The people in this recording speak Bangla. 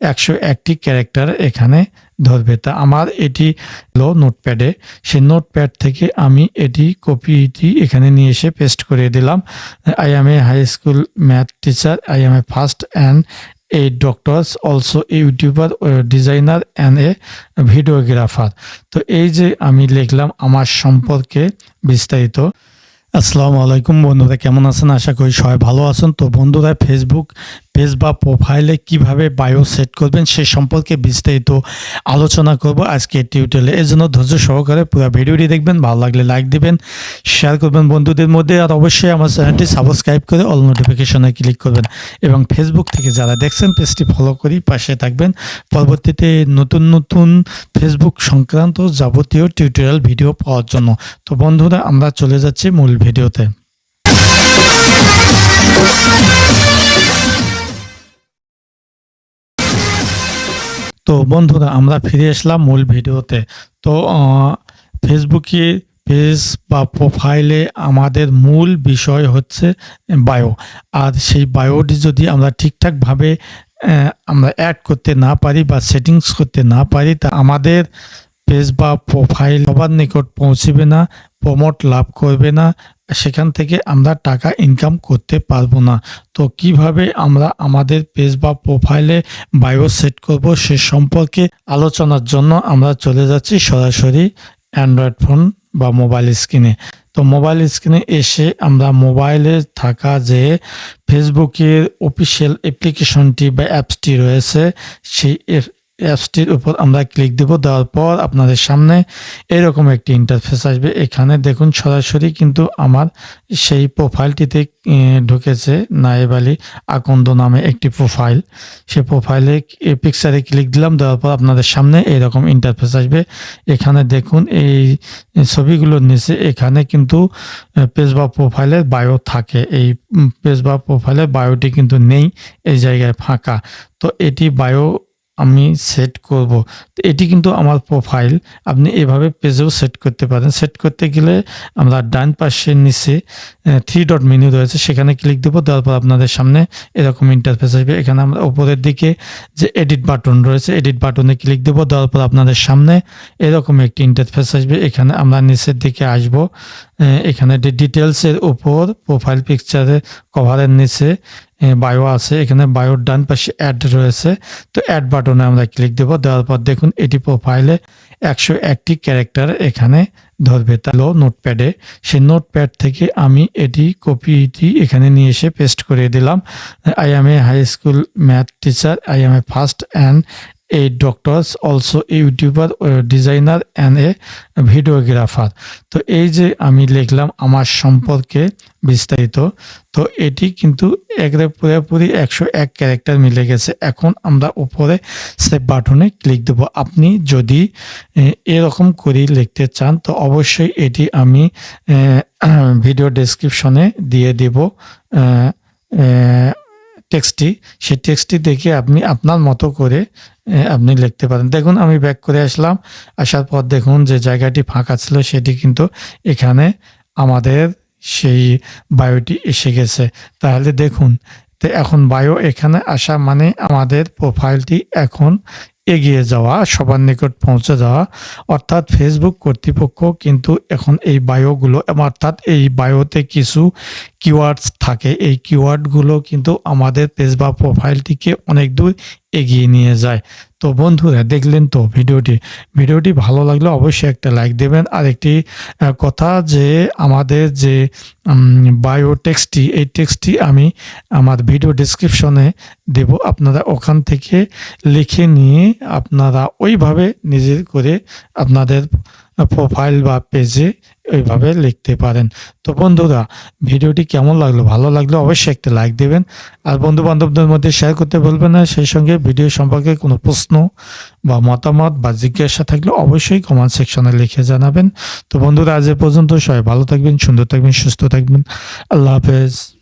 একশো একটি ক্যারেক্টার এখানে ধরবে। তা আমার এটি হলো নোটপ্যাডে। সেই নোটপ্যাড থেকে আমি এটি কপিটি এখানে নিয়ে এসে পেস্ট করে দিলাম। I am a high school math teacher I am a first and a doctors also a YouTuber designer and a videographer তো এই যে আমি লিখলাম আমার সম্পর্কে বিস্তারিত। আসসালামু আলাইকুম বন্ধুরা, কেমন আছেন? আশা করি সবাই ভালো আছেন। তো বন্ধুরা ফেসবুক পেজ বা প্রোফাইলে কীভাবে বায়ো সেট করবেন সে সম্পর্কে বিস্তারিত আলোচনা করব আজকে টিউটোরিয়ালে এর জন্য ধৈর্য সহকারে পুরো ভিডিওটি দেখবেন, ভালো লাগলে লাইক দিবেন শেয়ার করবেন বন্ধুদের মধ্যে আর অবশ্যই আমার চ্যানেলটি সাবস্ক্রাইব করে অল নোটিফিকেশনে ক্লিক করবেন। এবং ফেসবুক থেকে যারা দেখছেন পেজটি ফলো করি পাশে থাকবেন। পরবর্তীতে নতুন নতুন ফেসবুক সংক্রান্ত যাবতীয় টিউটোরিয়াল ভিডিও পাওয়ার জন্য। তো বন্ধুরা, আমরা চলে যাচ্ছি মূল ভিডিওতে। তো বন্ধুরা, আমরা ফিরে আসলাম মূল ভিডিওতে। তো ফেসবুকে পেজ বা প্রোফাইলে আমাদের মূল বিষয় হচ্ছে বায়ো আর সেই বায়োটি যদি আমরা ঠিকঠাকভাবে আমরা অ্যাড করতে না পারি বা সেটিংস করতে না পারি, তা আমাদের পেজ বা প্রোফাইল সবার নিকট পৌঁছবে না প্রমোট লাভ করবে না সেখান থেকে আমরা টাকা ইনকাম করতে পারব না। তো কীভাবে আমরা আমাদের পেজ বা প্রোফাইলে বায়ো সেট করব সে সম্পর্কে আলোচনার জন্য আমরা চলে যাচ্ছি সরাসরি অ্যান্ড্রয়েড ফোন বা মোবাইল স্ক্রিনে তো মোবাইল স্ক্রিনে এসে আমরা মোবাইলে থাকা যে ফেসবুকের অফিসিয়াল অ্যাপ্লিকেশনটি বা অ্যাপসটি রয়েছে, সেই অ্যাপসটির উপর আমরা ক্লিক দেব, দেওয়ার পর আপনাদের সামনে এরকম একটি ইন্টারফেস আসবে। এখানে দেখুন সরাসরি কিন্তু আমার সেই প্রোফাইলটিতে ঢুকেছে নায়েব আলী আকন্দ নামে একটি প্রোফাইল সে প্রোফাইলে পিকচারে ক্লিক দিলাম, দেওয়ার পর আপনাদের সামনে এরকম ইন্টারফেস আসবে। এখানে দেখুন এই ছবিগুলোর নিচে এখানে কিন্তু পেজ বা প্রোফাইলের বায়ো থাকে। এই পেজ বা প্রোফাইলের বায়োটি কিন্তু নেই, এই জায়গায় ফাঁকা। তো এটি বায়ো আমি সেট করব। এটি কিন্তু আমার প্রোফাইল আপনি এভাবে পেজেও সেট করতে পারেন। সেট করতে গেলে আমরা ডান পাশের নিচে থ্রি ডট মেনু রয়েছে। সেখানে ক্লিক দেবো। দেওয়ার পর আপনাদের সামনে এরকম ইন্টারফেস আসবে। এখানে আমরা উপরের দিকে যে এডিট বাটন রয়েছে এডিট বাটনে ক্লিক দেবো। দেওয়ার পর আপনাদের সামনে এরকম একটি ইন্টারফেস আসবে। এখানে আমরা নিচের দিকে আসব। এখানে ডিটেলসের উপর প্রোফাইল পিকচারে কভারের নিচে বায়ো আছে। এখানে বায়োর ডান পাশে অ্যাড রয়েছে। তো অ্যাড বাটনে আমরা ক্লিক দেবো। দেওয়ার পর দেখুন, এটি প্রোফাইলে একশো একটি ক্যারেক্টার এখানে ধরবে। তাহলে নোটপ্যাডে সেই নোটপ্যাড থেকে আমি এটি কপিটি এখানে নিয়ে এসে পেস্ট করে দিলাম। I am a high school math teacher I am a first and a doctors also a YouTuber designer and a videographer তো এই যে আমি লিখলাম আমার সম্পর্কে বিস্তারিত, তো এটি কিন্তু একবারে পুরোপুরি একশো এক ক্যারেক্টার মিলে গেছে। এখন আমরা উপরে সে বাটনে ক্লিক দেব। আপনি যদি এরকম করে লিখতে চান, তো অবশ্যই এটি আমি ভিডিও ডেসক্রিপশনে দিয়ে দেব। টেক্সটটি সেই টেক্সটটি দেখে আপনি আপনার মতো করে আপনি লিখতে পারেন। দেখুন, আমি ব্যাক করে আসলাম। আসার পর দেখুন যে জায়গাটি ফাঁকা ছিল, সেটি কিন্তু এখানে আমাদের সেই বায়োটি এসে গেছে। তাহলে দেখুন, তো এখন বায়ো এখানে আসা মানে আমাদের প্রোফাইলটি এখন এগিয়ে যাওয়া, সবার নিকট পৌঁছে যাওয়া। অর্থাৎ ফেসবুক কর্তৃপক্ষ কিন্তু এখন এই বায়োগুলো, অর্থাৎ এই বায়োতে কিছু কিওয়ার্ডস থাকে, এই কিওয়ার্ডগুলো কিন্তু আমাদের পেজ বা প্রোফাইলটিকে অনেক দূর এগিয়ে নিয়ে যায়। তো বন্ধুরা, দেখলেন তো ভিডিওটি। ভিডিওটি ভালো লাগলে অবশ্যই একটা লাইক দেবেন। আর একটি কথা যে আমাদের যে বায়ো টেক্সটটি এই টেক্সটটি আমি আমার ভিডিও ডিসক্রিপশনে দেব। আপনারা ওখান থেকে লিখে নিয়ে আপনারা ওইভাবে নিজের করে আপনাদের প্রোফাইল বা পেজে ওইভাবে লিখতে পারেন। তো বন্ধুরা, ভিডিওটি কেমন লাগল? ভালো লাগলে অবশ্যই একটা লাইক দেবেন। আর বন্ধু বান্ধবদের মধ্যে শেয়ার করতে বলবেন না। সেই সঙ্গে ভিডিও সম্পর্কে কোনো প্রশ্ন বা মতামত বা জিজ্ঞাসা থাকলে অবশ্যই কমেন্ট সেকশনে লিখে জানাবেন। তো বন্ধুরা, আজ এ পর্যন্ত সবাই ভালো থাকবেন, সুন্দর থাকবেন, সুস্থ থাকবেন। আল্লাহ হাফেজ।